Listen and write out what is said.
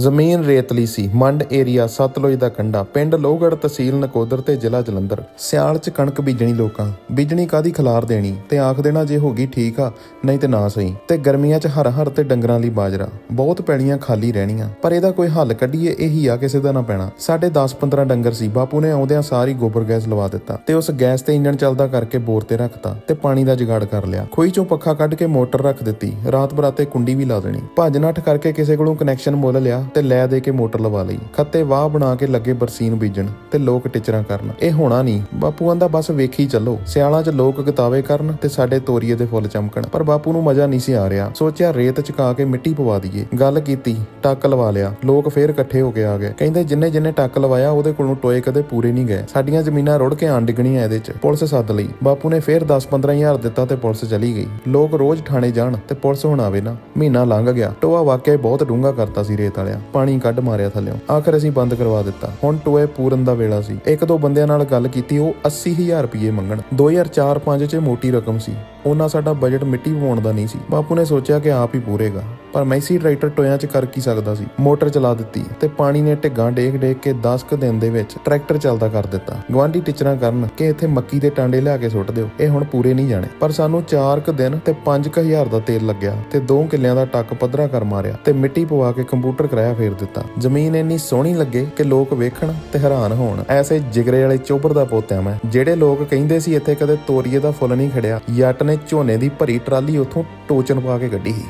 ਜ਼ਮੀਨ ਰੇਤਲੀ ਸੀ। ਮੰਡ ਏਰੀਆ ਸਤਲੁਜ ਦਾ ਕੰਢਾ। ਪਿੰਡ ਲੋਹਗੜ੍ਹ ਤਹਿਸੀਲ ਨਕੋਦਰ ਤੇ ਜ਼ਿਲ੍ਹਾ ਜਲੰਧਰ। ਸਿਆਲ 'ਚ ਕਣਕ ਬੀਜਣੀ ਲੋਕਾਂ। ਬੀਜਣੀ ਕਾਦੀ ਖਲਾਰ ਦੇਣੀ? ਤੇ ਆਖ ਦੇਣਾ ਜੇ ਹੋ ਗਈ ਠੀਕ ਆ, ਨਹੀਂ ਤੇ ਨਾ ਸਹੀ। ਤੇ ਗਰਮੀਆਂ 'ਚ ਹਰ ਹਰ ਤੇ ਡੰਗਰਾਂ ਲਈ ਬਾਜਰਾ। ਬਹੁਤ ਪੈਣੀਆਂ ਖਾਲੀ ਰਹਿਣੀਆਂ। ਪਰ ਇਹਦਾ ਕੋਈ ਹੱਲ ਕੱਢੀਏ, ਇਹੀ ਆ ਕਿਸੇ ਦਾ ਨਾ ਪੈਣਾ। ਸਾਡੇ 10-15 ਡੰਗਰ ਸੀ। ਬਾਪੂ ਨੇ ਆਉਂਦਿਆਂ ਸਾਰੀ ਗੋਬਰ ਗੈਸ ਲਵਾ ਦਿੱਤਾ ਤੇ ਉਸ ਗੈਸ ਤੇ ਇੰਜਣ ਚੱਲਦਾ ਕਰਕੇ ਬੋਰ ਤੇ ਰੱਖਤਾ ਤੇ ਪਾਣੀ ਦਾ ਜੁਗਾੜ ਕਰ ਲਿਆ। ਖੋਈ 'ਚੋਂ ਪੱਖਾ ਕੱਢ ਕੇ ਮੋਟਰ ਰੱਖ ਦਿੱਤੀ। ਰਾਤ ਬਰਾਤੇ ਕੁੰਡੀ ਵੀ ਲਾ ਦੇਣੀ। ਭੱਜ ਨੱਠ ਕਰਕੇ ਕਿਸੇ ਕੋਲੋਂ ਕਨੈਕਸ਼ਨ ਮੁੱਲ ਲਿਆ। ਤੇ ਲੈ ਦੇ ਕੇ ਮੋਟਰ ਲਵਾ ਲਈ। ਖੱਤੇ ਵਾਹ ਬਣਾ ਕੇ ਲੱਗੇ ਬਰਸੀਨ ਬੀਜਣ ਤੇ ਲੋਕ ਟਿਚਰਾਂ ਕਰਨ। ਇਹ ਹੋਣਾ ਨਹੀਂ। ਬਾਪੂ ਆਂਦਾ ਬਸ ਵੇਖੀ ਚੱਲੋ। ਸਿਆਲਾਂ 'ਚ ਲੋਕ ਕਿਤਾਵੇ ਕਰਨ ਤੇ ਸਾਡੇ ਤੋਰੀਏ ਦੇ ਫੁੱਲ ਚਮਕਣ। ਪਰ ਬਾਪੂ ਨੂੰ ਮਜ਼ਾ ਨਹੀਂ ਸੀ ਆ ਰਿਹਾ। ਸੋਚਿਆ ਰੇਤ ਚਕਾ ਕੇ ਮਿੱਟੀ ਪਵਾ ਦਈਏ। ਗੱਲ ਕੀਤੀ, ਟੱਕ ਲਵਾ ਲਿਆ। ਲੋਕ ਫੇਰ ਇਕੱਠੇ ਹੋ ਕੇ ਆ ਗਏ। ਕਹਿੰਦੇ ਜਿੰਨੇ ਜਿੰਨੇ ਟੱਕ ਲਵਾਇਆ, ਉਹਦੇ ਕੋਲੋਂ ਟੋਏ ਕਦੇ ਪੂਰੇ ਨਹੀਂ ਗਏ। ਸਾਡੀਆਂ ਜ਼ਮੀਨਾਂ ਰੁੜ ਕੇ ਆਣ ਡਿੱਗਣੀਆਂ ਇਹਦੇ 'ਚ। ਪੁਲਿਸ ਸੱਦ ਲਈ। ਬਾਪੂ ਨੇ ਫੇਰ 10-15 ਹਜ਼ਾਰ ਦਿੱਤਾ ਤੇ ਪੁਲਿਸ ਚਲੀ ਗਈ। ਲੋਕ ਰੋਜ਼ ਥਾਣੇ ਜਾਣ ਤੇ ਪੁਲਿਸ ਹੁਣ ਆਵੇ ਨਾ। ਮਹੀਨਾ ਲੰਘ ਗਿਆ। ਟੋਆ ਵਾਕਿਆ ਬਹੁਤ ਡੂੰਘਾ ਕਰਤਾ ਸੀ ਰੇਤ ਵਾਲਿਆ ਪਾਣੀ ਕੱਢ ਮਾਰਿਆ ਥੱਲਿਓਂ ਆਖਰ ਅਸੀਂ ਬੰਦ ਕਰਵਾ ਦਿੱਤਾ। ਹੁਣ ਟੋਏ ਪੂਰਨ ਦਾ ਵੇਲਾ ਸੀ। ਇੱਕ ਦੋ ਬੰਦਿਆਂ ਨਾਲ ਗੱਲ ਕੀਤੀ, ਉਹ 80000 ਰੁਪਏ ਮੰਗਣ। 2004-5 ਚ ਮੋਟੀ ਰਕਮ ਸੀ। ਉਹਨਾਂ ਸਾਡਾ ਬਜਟ ਮਿੱਟੀ ਪਵਾਉਣ ਦਾ ਨਹੀਂ ਸੀ। ਬਾਪੂ ਨੇ ਸੋਚਿਆ ਕਿ ਆਪ ਹੀ ਪੂਰੇਗਾ। ਪਰ ਮੈਸੀ ਟਰੈਕਟਰ ਟੋਇਆਂ 'ਚ ਕਰ ਕੀ ਸਕਦਾ ਸੀ? ਮੋਟਰ ਚਲਾ ਦਿੱਤੀ ਤੇ ਪਾਣੀ ਨੇ ਢਿੱਗਾਂ ਡੇਕ ਡੇਕ ਕੇ 10 ਕੁ ਦਿਨ ਦੇ ਵਿੱਚ ਟਰੈਕਟਰ ਚੱਲਦਾ ਕਰ ਦਿੱਤਾ। ਗਵਾਂਢੀ ਟਿਚਰਾਂ ਕਰਨ ਕਿ ਇੱਥੇ ਮੱਕੀ ਦੇ ਟਾਂਡੇ ਲਿਆ ਕੇ ਸੁੱਟ ਦਿਓ। ਇਹ ਹੁਣ ਪੂਰੇ ਨਹੀਂ ਜਾਣੇ। ਪਰ ਸਾਨੂੰ 4 ਕੁ ਦਿਨ ਤੇ 5000 ਦਾ ਤੇਲ ਲੱਗਿਆ ਤੇ 2 ਕਿੱਲਿਆਂ ਦਾ ਟੱਕ ਪੱਧਰਾ ਕਰ ਮਾਰਿਆ ਤੇ ਮਿੱਟੀ ਪਵਾ ਕੇ ਕੰਪਿਊਟਰ ਕਰਾਇਆ ਫੇਰ ਦਿੱਤਾ। ਜ਼ਮੀਨ ਇੰਨੀ ਸੋਹਣੀ ਲੱਗੇ ਕਿ ਲੋਕ ਵੇਖਣ ਤੇ ਹੈਰਾਨ ਹੋਣ। ਐਸੇ ਜਿਗਰੇ ਵਾਲੇ ਚੋਬਰ ਦਾ ਪੋਤਿਆ ਮੈਂ, ਜਿਹੜੇ ਲੋਕ ਕਹਿੰਦੇ ਸੀ ਇੱਥੇ ਕਦੇ ਤੋਰੀਏ ਦਾ ਫੁੱਲ ਨਹੀਂ ਖੜਿਆ ਜੱਟ ਨੇ ਝੋਨੇ ਦੀ ਭਰੀ ਟਰਾਲੀ ਉੱਥੋਂ ਟੋਚਨ ਪਾ ਕੇ ਕੱਢੀ ਸੀ।